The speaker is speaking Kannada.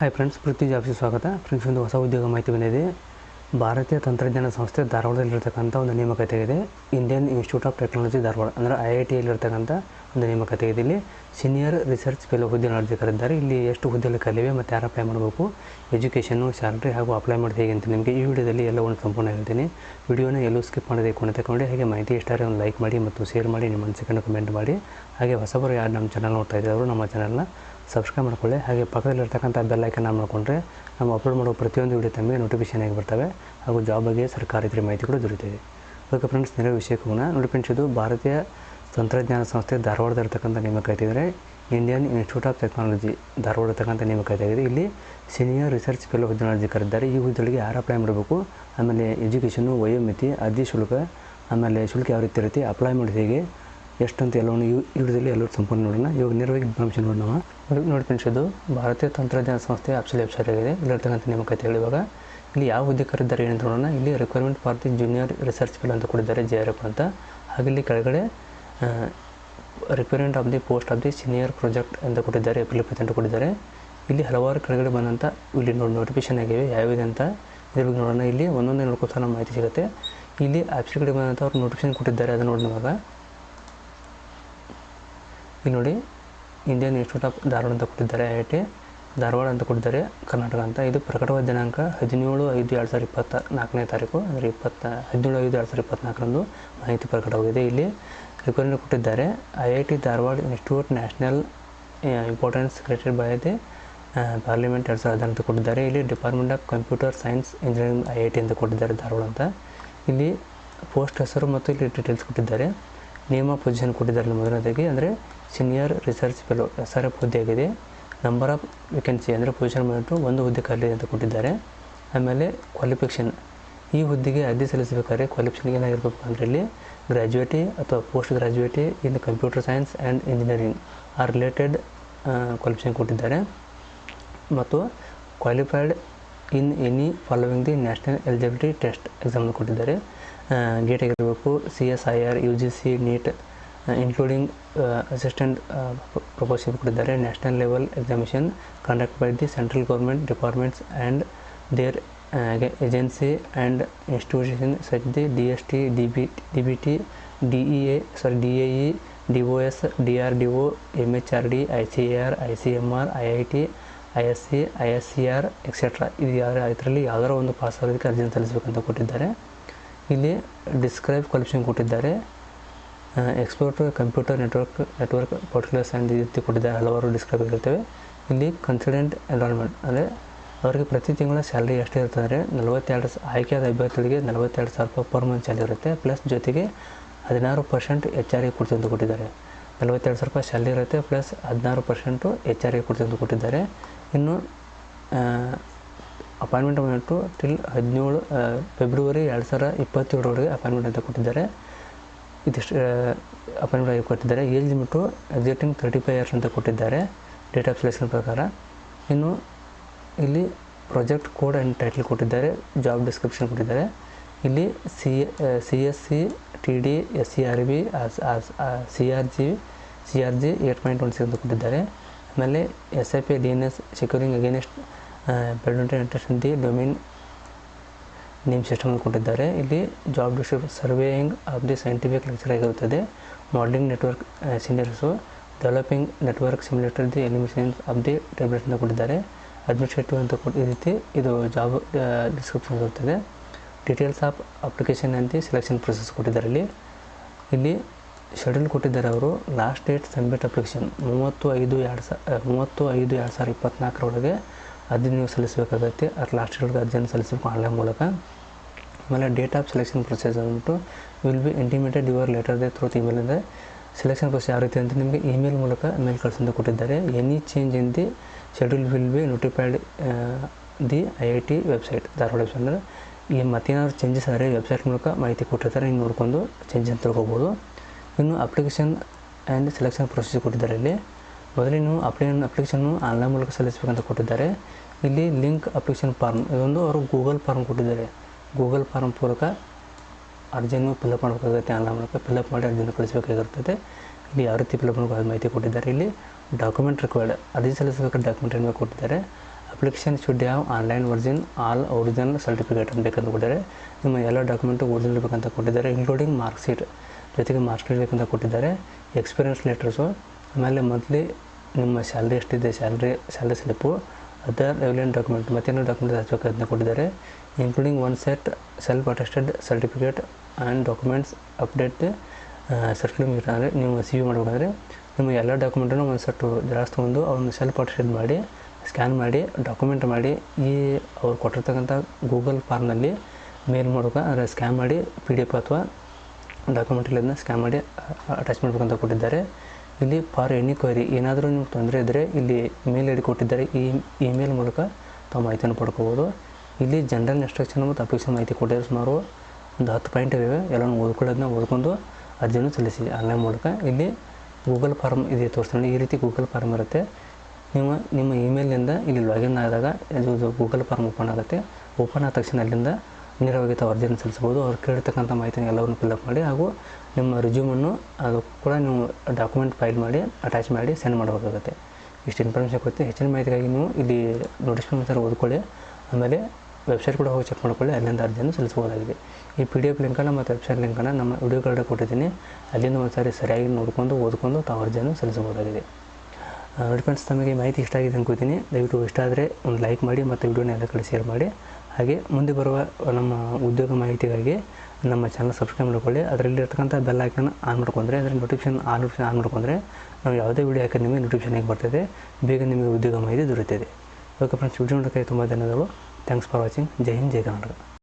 ಹಾಯ್ ಫ್ರೆಂಡ್ಸ್ ಪೃಥ್ವಿ ಜಾಫಿ ಸ್ವಾಗತ ಫ್ರೆಂಡ್ಸ್ ಒಂದು ಹೊಸ ಉದ್ಯೋಗ ಮಾಹಿತಿ ಬಂದಿದೆ. ಭಾರತೀಯ ತಂತ್ರಜ್ಞಾನ ಸಂಸ್ಥೆ ಧಾರವಾಡದಲ್ಲಿರ್ತಕ್ಕಂಥ ಒಂದು ನೇಮಕಾತಿ ಇದೆ Indian institute of technology Dharwad, ಅಂದರೆ ಐ ಐ ಟಿಯಲ್ಲಿರ್ತಕ್ಕಂಥ ಒಂದು ನೇಮಕಾತಿ ಇದೆ ಇಲ್ಲಿ ಸೀನಿಯರ್ ರಿಸರ್ಚ್ ಫೆಲೋ ಹುದ್ದೆಯನ್ನು ಅರ್ಜಿ ಇಲ್ಲಿ ಎಷ್ಟು ಹುದ್ದೆಗಳು ಕಲಿವೆ ಮತ್ತು ಯಾರು ಅಪ್ಲೈ ಮಾಡಬೇಕು? ಎಜುಕೇಷನ್ನು ಸ್ಯಾಲ್ರಿ ಹಾಗೂ ಅಪ್ಲೈ ಮಾಡೋದು ಹೇಗೆ ಅಂತ ನಿಮಗೆ ಈ ವಿಡಿಯೋದಲ್ಲಿ ಎಲ್ಲವನ್ನು ಸಂಪೂರ್ಣ ಹೇಳ್ತೀನಿ. ವಿಡಿಯೋನ ಎಲ್ಲೂ ಸ್ಕಿಪ್ ಮಾಡದೆ ಕೊನೆ ತಗೊಂಡು ಹಾಗೆ ಮಾಹಿತಿ ಇಷ್ಟ ಒಂದು ಲೈಕ್ ಮಾಡಿ ಮತ್ತು ಶೇರ್ ಮಾಡಿ ನಿಮ್ಮ ಅನಿಸಿಕೆಯನ್ನು ಕಮೆಂಟ್ ಮಾಡಿ. ಹಾಗೆ ಹೊಸಬರು ಯಾರು ನಮ್ಮ ಚಾನಲ್ ನೋಡ್ತಾ ಇದ್ದಾರೆ ನಮ್ಮ ಚಾನಲ್ನ ಸಬ್ಸ್ಕ್ರೈಬ್ ಮಾಡ್ಕೊಳ್ಳಿ. ಹಾಗೆ ಪಕ್ಕದಲ್ಲಿರ್ತಕ್ಕಂಥ ಬೆಲ್ ಐಕನ್ ಆನ್ ಮಾಡಿಕೊಂಡ್ರೆ ನಾವು ಅಪ್ಲೋಡ್ ಮಾಡೋ ಪ್ರತಿಯೊಂದು ವಿಡಿಯೋ ತಮಗೆ ನೋಟಿಫಿಕೇಶನ್ ಆಗಿ ಬರ್ತವೆ. ಹಾಗೂ ಜಾಬ್ ಬಗ್ಗೆ ಸರ್ಕಾರ ಇದ್ರ ಮಾಹಿತಿ ಕೂಡ ದೊರೆಯುತ್ತದೆ. ಓಕೆ ಫ್ರೆಂಡ್ಸ್ ನೆರೆ ವಿಷಯಕ್ಕೆ ನೋಡಿ ಫ್ರೆಂಡ್ಸ್ ಇದು ಭಾರತೀಯ ತಂತ್ರಜ್ಞಾನ ಸಂಸ್ಥೆ ಧಾರವಾಡದಲ್ಲಿರ್ತಕ್ಕಂಥ ನೇಮಕ ಇದ್ದರೆ Indian institute of technology Dharwad ಇರ್ತಕ್ಕಂಥ ನೇಮಕಾತಿ ಆಗಿದೆ ಇಲ್ಲಿ ಸೀನಿಯರ್ ರಿಸರ್ಚ್ ಫೆಲೋ ಹುದ್ದೆ ಅರ್ಜಿ ಕರೆದಿದ್ದಾರೆ ಈ ಹುದ್ದೆಗಳಿಗೆ ಯಾರು ಅಪ್ಲೈ ಮಾಡಬೇಕು? ಆಮೇಲೆ ಎಜುಕೇಷನು ವಯೋಮಿತಿ ಅರ್ಜಿ ಶುಲ್ಕ, ಆಮೇಲೆ ಶುಲ್ಕ ಯಾವ ರೀತಿ ಇರುತ್ತೆ ಅಪ್ಲೈ ಮಾಡೋದು ಹೇಗೆ, ಎಷ್ಟಂತ ಎಲ್ಲವನ್ನು ಈ ಈ ಎಲ್ಲರೂ ಸಂಪೂರ್ಣ ನೋಡೋಣ. ಇವಾಗ ನೇರವಾಗಿ ಇನ್ಫಾರ್ಮೇಷನ್ ನೋಡೋಣ ನೋಡಿ- ಫ್ರೆಂಡ್ಸ್ ಇದು, ಭಾರತೀಯ ತಂತ್ರಜ್ಞಾನ ಸಂಸ್ಥೆ ಆಪ್ಸಲ್ ವೆಬ್ಸೈಟ್ ಆಗಿದೆ. ಇಲ್ಲಿರ್ತಕ್ಕಂಥ ನೇಮಕಾತಿಗಳು ಇವಾಗ ಇಲ್ಲಿ ಯಾವ ಹುದ್ದೆ ಕರೆದಿದ್ದಾರೆ ಏನಂತ ನೋಡೋಣ. ಇಲ್ಲಿ requirement for the junior research fellow ಅಂತ ಕೊಟ್ಟಿದ್ದಾರೆ, ಜೆ ಆರ್ ಎಫ್ ಅಂತ. ಹಾಗೆ ಇಲ್ಲಿ ಕೆಳಗಡೆ requirement of the post of the senior project ಅಂತ ಕೊಟ್ಟಿದ್ದಾರೆ ಏಪ್ರಿಲ್ ಇಪ್ಪತ್ತೆಂಟು ಕೊಟ್ಟಿದ್ದಾರೆ. ಇಲ್ಲಿ ಹಲವಾರು ಕೆಳಗಡೆ ಬಂದಂಥ ಇಲ್ಲಿ ನೋಡಿ ನೋಟಿಫಿಕೇಶನ್ ಆಗಿವೆ. ಯಾವಿದೆ ಅಂತ ಇದ್ರ ಬಗ್ಗೆ ನೋಡೋಣ. ಇಲ್ಲಿ ಒಂದೊಂದೇ ನೋಡ್ಕೊತಾ ನಮ್ಮ ಮಾಹಿತಿ ಸಿಗುತ್ತೆ. ಇಲ್ಲಿ ಆಪ್ಷನ್ ಕಡೆ ಬಂದಂಥ ಅವ್ರು ನೋಟಿಫಿಕೇಶನ್ ಕೊಟ್ಟಿದ್ದಾರೆ, ಅದನ್ನು ನೋಡಿ ನಮಗೆ ಇಲ್ಲಿ ನೋಡಿ ಇಂಡಿಯನ್ ಇನ್ಸ್ಟಿಟ್ಯೂಟ್ ಆಫ್ ಧಾರವಾಡ ಅಂತ ಕೊಟ್ಟಿದ್ದಾರೆ ಐ ಐ ಟಿ ಧಾರವಾಡ ಅಂತ ಕೊಟ್ಟಿದ್ದಾರೆ, ಕರ್ನಾಟಕ ಅಂತ. ಇದು ಪ್ರಕಟವಾದ ದಿನಾಂಕ ಹದಿನೇಳು ಐದು ಎರಡು ಸಾವಿರದ ಇಪ್ಪತ್ತ ನಾಲ್ಕನೇ ತಾರೀಕು, ಅಂದರೆ ಇಪ್ಪತ್ತ, ಹದಿನೇಳು ಐದು ಎರಡು ಸಾವಿರದ ಇಪ್ಪತ್ತ್ನಾಲ್ಕರಂದು ಮಾಹಿತಿ ಪ್ರಕಟವಾಗಿದೆ. ಇಲ್ಲಿ ರಿಕ್ವೈರ್ಮೆಂಟ್ ಕೊಟ್ಟಿದ್ದಾರೆ. I I T Dharwad institute national importance created by the parliament ಎರಡು ಸಾವಿರದ ಅಂತ ಕೊಟ್ಟಿದ್ದಾರೆ. ಇಲ್ಲಿ department of computer science engineering I I T ಅಂತ ಕೊಟ್ಟಿದ್ದಾರೆ ಧಾರವಾಡ ಅಂತ. ಇಲ್ಲಿ ಪೋಸ್ಟ್ ಹೆಸರು ಮತ್ತು ಇಲ್ಲಿ ಡೀಟೇಲ್ಸ್ ಕೊಟ್ಟಿದ್ದಾರೆ. ನೇಮ ಪೊಸಿಷನ್ ಕೊಟ್ಟಿದ್ದಾರೆ ಮೊದಲನೇದಾಗಿ. ಅಂದರೆ senior research fellow S R F ಹುದ್ದೆ ಆಗಿದೆ. ನಂಬರ್ ಆಫ್ ವೇಕೆನ್ಸಿ ಅಂದರೆ ಪೊಸಿಷನ್ ಬಂದ್ಬಿಟ್ಟು ಒಂದು ಹುದ್ದೆ ಖಾಲಿ ಅಂತ ಕೊಟ್ಟಿದ್ದಾರೆ. ಆಮೇಲೆ ಕ್ವಾಲಿಫಿಕೇಷನ್ ಈ ಹುದ್ದೆಗೆ ಅರ್ಜಿ ಸಲ್ಲಿಸಬೇಕಾದ್ರೆ ಕ್ವಾಲಿಫಿಕೇಷನ್ ಏನಾಗಿರ್ಬೇಕು ಅಂದರೆ ಇಲ್ಲಿ ಗ್ರ್ಯಾಜುಯೇಟಿ ಅಥವಾ post graduate in computer science and engineering ಆ ರಿಲೇಟೆಡ್ ಕ್ವಾಲಿಫಿಕೇಷನ್ ಕೊಟ್ಟಿದ್ದಾರೆ. ಮತ್ತು qualified in any following the national eligibility test ಎಕ್ಸಾಮ್ನ ಕೊಟ್ಟಿದ್ದಾರೆ. ಗೇಟ್ ಆಗಿರಬೇಕು C S I R U G C NET including assistant proposal ಕೊಟ್ಟಿದ್ದಾರೆ. National level examination conduct by the central government departments and their agency and institution such the D S T, D B D B T, D E A sorry D A E, D O S, D R D O, M H R D, I C A R, I C M R, I I T, I S C, I S C R et cetera ಇದು ಯಾವ ಇದರಲ್ಲಿ ಯಾವ್ದಾರ ಒಂದು ಪಾಸ್ ಆಗೋದಕ್ಕೆ ಅರ್ಜಿನ ಸಲ್ಲಿಸಬೇಕಂತ ಕೊಟ್ಟಿದ್ದಾರೆ. ಇಲ್ಲಿ ಡಿಸ್ಕ್ರೈಬ್ ಕ್ವಾಲಿಫಿಕೇಷನ್ ಕೊಟ್ಟಿದ್ದಾರೆ. Export computer network network particulars and ರೀತಿ ಕೊಟ್ಟಿದ್ದಾರೆ. ಹಲವಾರು ಡಿಸ್ಕ್ರೈಬ್ ಆಗಿರ್ತವೆ. ಇಲ್ಲಿ ಕನ್ಸಿಡೆಂಟ್ ಎನ್ರೋಲ್ಮೆಂಟ್ ಅಂದರೆ ಅವರಿಗೆ ಪ್ರತಿ ತಿಂಗಳ ಸ್ಯಾಲ್ರಿ ಎಷ್ಟು ಇರ್ತದೆ ಅಂದರೆ ನಲವತ್ತೆರಡು ಆಯ್ಕೆಯಾದ ಅಭ್ಯರ್ಥಿಗಳಿಗೆ ನಲವತ್ತೆರಡು ಸಾವಿರ ರೂಪಾಯಿ ಪರ್ ಮಂತ್ ಸ್ಯಾಲ್ರಿ ಇರುತ್ತೆ. ಪ್ಲಸ್ ಜೊತೆಗೆ ಹದಿನಾರು ಪರ್ಸೆಂಟ್ ಎಚ್ ಆರ್ ಎ ಕೊಡ್ತಿದ್ದು ಕೊಟ್ಟಿದ್ದಾರೆ. ನಲವತ್ತೆರಡು ಸಾವಿರ ರೂಪಾಯಿ ಸ್ಯಾಲ್ರಿ ಇರುತ್ತೆ, ಪ್ಲಸ್ ಹದಿನಾರು ಪರ್ಸೆಂಟು ಎಚ್ ಆರ್ ಎ ಕೊಡ್ತಿದ್ದು ಕೊಟ್ಟಿದ್ದಾರೆ. ಇನ್ನು ಅಪಾಯಿಂಟ್ಮೆಂಟ್ ಬಂದ್ಬಿಟ್ಟು ಟಿಲ್ ಹದಿನೇಳು ಫೆಬ್ರವರಿ ಎರಡು ಸಾವಿರ ಇಪ್ಪತ್ತೇಳರವರೆಗೆ ಅಪಾಯಿಂಟ್ಮೆಂಟ್ ಅಂತ ಕೊಟ್ಟಿದ್ದಾರೆ. ಇದಿಷ್ಟು ಅಪಾಯಿಂಟ್ಮೆಂಟ್ ಆಗಿ ಕೊಟ್ಟಿದ್ದಾರೆ. Age limit exciting thirty five years ಅಂತ ಕೊಟ್ಟಿದ್ದಾರೆ ಡೇಟ್ ಆಫ್ ಸೆಲೆಕ್ಷನ್ ಪ್ರಕಾರ. ಇನ್ನು ಇಲ್ಲಿ ಪ್ರಾಜೆಕ್ಟ್ ಕೋಡ್ ಆ್ಯಂಡ್ ಟೈಟಲ್ ಕೊಟ್ಟಿದ್ದಾರೆ ಜಾಬ್ ಡಿಸ್ಕ್ರಿಪ್ಷನ್ ಕೊಟ್ಟಿದ್ದಾರೆ. ಇಲ್ಲಿ C S C T D S C R B C R G C R G eight point one six ಕೊಟ್ಟಿದ್ದಾರೆ. ಆಮೇಲೆ S I P D N S securing against pedant interest the domain name system ಕೊಟ್ಟಿದ್ದಾರೆ. ಇಲ್ಲಿ job description surveying of the scientific lecture ಆಗಿರುತ್ತದೆ. Modelling network seniors developing network simulator the eliminations of the tablets ಅಂತ ಕೊಟ್ಟಿದ್ದಾರೆ. ಅಡ್ಮಿನಿಸ್ಟ್ರೇಟಿವ್ ಅಂತ ಕೊಟ್ಟು ಈ ರೀತಿ ಇದು ಜಾಬ್ ಡಿಸ್ಕ್ರಿಪ್ಷನ್ ಇರುತ್ತದೆ ಡೀಟೇಲ್ಸ್ ಆಫ್ ಅಪ್ಲಿಕೇಶನ್ ಅಂತ ಸೆಲೆಕ್ಷನ್ ಪ್ರೊಸೆಸ್ ಕೊಟ್ಟಿದ್ದಾರೆ ಇಲ್ಲಿ ಇಲ್ಲಿ ಶೆಡ್ಯೂಲ್ ಕೊಟ್ಟಿದ್ದಾರೆ ಅವರು. ಲಾಸ್ಟ್ ಡೇಟ್ ಸಬ್ಮಿಟ್ ಅಪ್ಲಿಕೇಶನ್ ಮೂವತ್ತು ಐದು ಎರಡು ಸಾ ಮೂವತ್ತು ಐದು ಎರಡು ಸಾವಿರದ ಇಪ್ಪತ್ನಾಲ್ಕರೊಳಗೆ ಅದನ್ನು ನೀವು ಸಲ್ಲಿಸಬೇಕಾಗತ್ತೆ. ಅದು ಲಾಸ್ಟ್ ಡೇಟ್ಗೆ ಅರ್ಜಿಯನ್ನು ಸಲ್ಲಿಸಬೇಕು ಆನ್ಲೈನ್ ಮೂಲಕ. ಆಮೇಲೆ ಡೇಟ್ ಆಫ್ ಸೆಲೆಕ್ಷನ್ ಪ್ರೊಸೆಸ್ ಅಂದ್ಬಿಟ್ಟು will be intimated your letter they through email selection process ಯಾವ ರೀತಿ ಅಂತ ನಿಮಗೆ ಇಮೇಲ್ ಮೂಲಕ ಮೇಲ್ ಕಳಿಸಿದ ಕೊಟ್ಟಿದ್ದಾರೆ. Any change in the schedule will be notified the I I T website Dharwad website ಅಂದರೆ ಈ ಮತ್ತೇನಾದ್ರು ಚೇಂಜಸ್ ಆದರೆ ವೆಬ್ಸೈಟ್ ಮೂಲಕ ಮಾಹಿತಿ ಕೊಟ್ಟಿರ್ತಾರೆ. ನೀವು ನೋಡ್ಕೊಂಡು ಚೇಂಜ್ ಅಂತ ತಿಳ್ಕೊಬೋದು. ಇನ್ನು ಅಪ್ಲಿಕೇಶನ್ ಆ್ಯಂಡ್ ಸೆಲೆಕ್ಷನ್ ಪ್ರೊಸೆಸ್ ಕೊಟ್ಟಿದ್ದಾರೆ ಇಲ್ಲಿ. ಮೊದಲೇ ನೀವು ಅಪ್ಲಿ ಅಪ್ಲಿಕೇಶನ್ನು ಆನ್ಲೈನ್ ಮೂಲಕ ಸಲ್ಲಿಸಬೇಕಂತ ಕೊಟ್ಟಿದ್ದಾರೆ. ಇಲ್ಲಿ ಲಿಂಕ್ ಅಪ್ಲಿಕೇಶನ್ ಫಾರ್ಮ್ ಇದೊಂದು ಅವರು ಗೂಗಲ್ ಫಾರ್ಮ್ ಕೊಟ್ಟಿದ್ದಾರೆ. ಗೂಗಲ್ ಫಾರ್ಮ್ ಮೂಲಕ ಅರ್ಜಿಯನ್ನು ಫಿಲಪ್ ಮಾಡಬೇಕಾಗುತ್ತೆ ಆನ್ಲೈನ್ ಮೂಲಕ ಫಿಲಪ್ ಮಾಡಿ ಅರ್ಜಿಯನ್ನು ಕಳಿಸಬೇಕಾಗಿರ್ತದೆ. ಇಲ್ಲಿ ಯಾವ ರೀತಿ ಫಿಲಪ್ ಮಾಡಬೇಕು ಮಾಹಿತಿ ಕೊಟ್ಟಿದ್ದಾರೆ. ಇಲ್ಲಿ ಡಾಕ್ಯುಮೆಂಟ್ ರಿಕ್ವೈರ್ಡ್ ಅರ್ಜಿ ಸಲ್ಲಿಸಬೇಕಾದ ಡಾಕ್ಯುಮೆಂಟ್ ಏನು ಕೊಟ್ಟಿದ್ದಾರೆ. Application should have online version all original certificate ಅಂತ ಬೇಕಂತ ಕೊಟ್ಟಿದ್ದಾರೆ. ನಿಮ್ಮ ಎಲ್ಲ ಡಾಕ್ಯುಮೆಂಟು ಒರಿಜಿನಲ್ ಬೇಕಂತ ಕೊಟ್ಟಿದ್ದಾರೆ ಇನ್ಕ್ಲೂಡಿಂಗ್ ಮಾರ್ಕ್ಶೀಟ್ ಜೊತೆಗೆ ಮಾರ್ಕ್ ಶೀಟ್ ಬೇಕಂತ ಕೊಟ್ಟಿದ್ದಾರೆ. ಎಕ್ಸ್ಪೀರಿಯನ್ಸ್ ಲೆಟರ್ಸು ಆಮೇಲೆ ಮಂತ್ಲಿ ನಿಮ್ಮ ಸ್ಯಾಲ್ರಿ ಎಷ್ಟಿದೆ salary salary slip other relevant document ಮತ್ತೇನೋ document ಹಚ್ಚಬೇಕಂತ ಕೊಟ್ಟಿದ್ದಾರೆ. Including one set self attested certificate and documents update certificate ಅಂದರೆ ನೀವು ಸಿ ಯು ಮಾಡಬೇಕಾದ್ರೆ ನಿಮ್ಮ ಎಲ್ಲ ಡಾಕ್ಯುಮೆಂಟನ್ನು ಒಂದು ಸೆಟ್ಟು ಜೆರಾಕ್ಸ್ ತೊಗೊಂಡು ಅವ್ರನ್ನ ಸೆಲ್ಫ್ ಅಟೆಸ್ಟೆಡ್ ಮಾಡಿ ಸ್ಕ್ಯಾನ್ ಮಾಡಿ ಡಾಕ್ಯುಮೆಂಟ್ ಮಾಡಿ ಈ ಅವ್ರು ಕೊಟ್ಟಿರ್ತಕ್ಕಂಥ ಗೂಗಲ್ ಫಾರ್ಮ್ನಲ್ಲಿ ಮೇಲ್ ಮೂಲಕ ಅಂದರೆ ಸ್ಕ್ಯಾನ್ ಮಾಡಿ ಪಿ ಡಿ ಎಫ್ ಅಥವಾ ಡಾಕ್ಯುಮೆಂಟ್ಗಳನ್ನು ಸ್ಕ್ಯಾನ್ ಮಾಡಿ ಅಟ್ಯಾಚ್ ಮಾಡಬೇಕಂತ ಕೊಟ್ಟಿದ್ದಾರೆ. ಇಲ್ಲಿ ಫಾರ್ ಎನಿ ಕ್ವೈರಿ ಏನಾದರೂ ನಿಮ್ಗೆ ತೊಂದರೆ ಇದ್ದರೆ ಇಲ್ಲಿ ಮೇಲ್ ಐ ಡಿ ಕೊಟ್ಟಿದ್ದಾರೆ, ಈ ಇಮೇಲ್ ಮೂಲಕ ತಾವು ಮಾಹಿತಿಯನ್ನು ಪಡ್ಕೋಬೋದು. ಇಲ್ಲಿ ಜನರಲ್ ಇನ್ಸ್ಟ್ರಕ್ಷನ್ ಮತ್ತು ಅಪ್ಲಿಕೇಶನ್ ಮಾಹಿತಿ ಕೊಟ್ಟಿರೋ ಸುಮಾರು ಒಂದು ಹತ್ತು ಪಾಯಿಂಟ್ ಇವೆ. ಎಲ್ಲನೂ ಓದ್ಕೊಳ್ಳೋದನ್ನ ಓದ್ಕೊಂಡು ಅರ್ಜಿಯನ್ನು ಸಲ್ಲಿಸಿ. ಆನ್ಲೈನ್ ಮೂಲಕ. ಇಲ್ಲಿ ಗೂಗಲ್ ಫಾರ್ಮ್ ಇದೆ ತೋರಿಸ್ತಾನೆ. ಈ ರೀತಿ ಗೂಗಲ್ ಫಾರ್ಮ್ ಇರುತ್ತೆ. ನಿಮ್ಮ ನಿಮ್ಮ ಇಮೇಲಿಂದ ಇಲ್ಲಿ ಲಾಗಿನ್ ಆದಾಗ ಇದು ಗೂಗಲ್ ಫಾರ್ಮ್ ಓಪನ್ ಆಗುತ್ತೆ. ಓಪನ್ ಆದ ತಕ್ಷಣ ಅಲ್ಲಿಂದ ನೇರವಾಗಿ ತಾವು ಅರ್ಜಿಯನ್ನು ಸಲ್ಲಿಸ್ಬೋದು ಅವ್ರು ಕೇಳಿರ್ತಕ್ಕಂಥ ಮಾಹಿತಿನ ಎಲ್ಲವನ್ನು ಫಿಲ್ಅಪ್ ಮಾಡಿ ಹಾಗೂ ನಿಮ್ಮ ರಿಸ್ಯೂಮನ್ನು ಅದು ಕೂಡ ನೀವು ಡಾಕ್ಯುಮೆಂಟ್ ಫೈಲ್ ಮಾಡಿ ಅಟ್ಯಾಚ್ ಮಾಡಿ ಸೆಂಡ್ ಮಾಡಬೇಕಾಗುತ್ತೆ. ಇಷ್ಟು ಇನ್ಫಾರ್ಮೇಷನ್ ಕೊಡ್ತೀವಿ ಹೆಚ್ಚಿನ ಮಾಹಿತಿಗಾಗಿ ನೀವು ಇಲ್ಲಿ ನೋಟಿಫಿಕೇಶನ್ ಓದ್ಕೊಳ್ಳಿ. ಆಮೇಲೆ ವೆಬ್ಸೈಟ್ ಕೂಡ ಹೋಗಿ ಚೆಕ್ ಮಾಡ್ಕೊಳ್ಳಿ, ಅಲ್ಲಿಂದ ಅರ್ಜಿಯನ್ನು ಸಲ್ಲಿಸಬಹುದಾಗಿದೆ. ಈ ಪಿ ಡಿ ಎಫ್ ಲಿಂಕನ್ನು ಮತ್ತು ವೆಬ್ಸೈಟ್ ಲಿಂಕನ್ನು ನಮ್ಮ ವಿಡಿಯೋ ಕಾರ್ಡ್ ಕೊಟ್ಟಿದ್ದೀನಿ. ಅಲ್ಲಿಂದ ಒಂದು ಸಾರಿ ಸರಿಯಾಗಿ ನೋಡಿಕೊಂಡು, ಓದ್ಕೊಂಡು ತಾವು ಅರ್ಜಿಯನ್ನು ಸಲ್ಲಿಸಬಹುದಾಗಿದೆ. ನೋಡಿ ಫ್ರೆಂಡ್ಸ್ ತಮಗೆ ಮಾಹಿತಿ ಇಷ್ಟ ಆಗಿದೆ ಅನ್ಕೋತೀನಿ ದಯವಿಟ್ಟು ಇಷ್ಟ ಆದರೆ ಒಂದು ಲೈಕ್ ಮಾಡಿ ಮತ್ತು ವಿಡಿಯೋನ ಎಲ್ಲ ಕಡೆ ಶೇರ್ ಮಾಡಿ. ಹಾಗೆ ಮುಂದೆ ಬರುವ ನಮ್ಮ ಉದ್ಯೋಗ ಮಾಹಿತಿಗಾಗಿ ನಮ್ಮ ಚಾನಲ್ ಸಬ್ಸ್ಕ್ರೈಬ್ ಮಾಡ್ಕೊಳ್ಳಿ. ಅದರಲ್ಲಿ ಇರ್ತಕ್ಕಂಥ ಬೆಲ್ ಐಕನ್ ಆನ್ ಮಾಡ್ಕೊಂಡ್ರೆ ಅಂದರೆ ನೋಟಿಫಿಕೇಶನ್ ಆನ್ ಆನ್ ಮಾಡ್ಕೊಂಡ್ರೆ ನಾವು ಯಾವುದೇ ವಿಡಿಯೋ ಹಾಕಿದ್ರೆ ನಿಮಗೆ ನೋಟಿಫಿಕೇಶನ್ ಹೇಗೆ ಬರ್ತದೆ, ಬೇಗ ನಿಮಗೆ ಉದ್ಯೋಗ ಮಾಹಿತಿ ದೊರೆಯುತ್ತದೆ. ಓಕೆ ಫ್ರೆಂಡ್ಸ್ ವಿಡಿಯೋ ನೋಡೋಕ್ಕೆ ತುಂಬ ಧನ್ಯವಾದಗಳು. Thanks for watching Jai Hind Jai Karnataka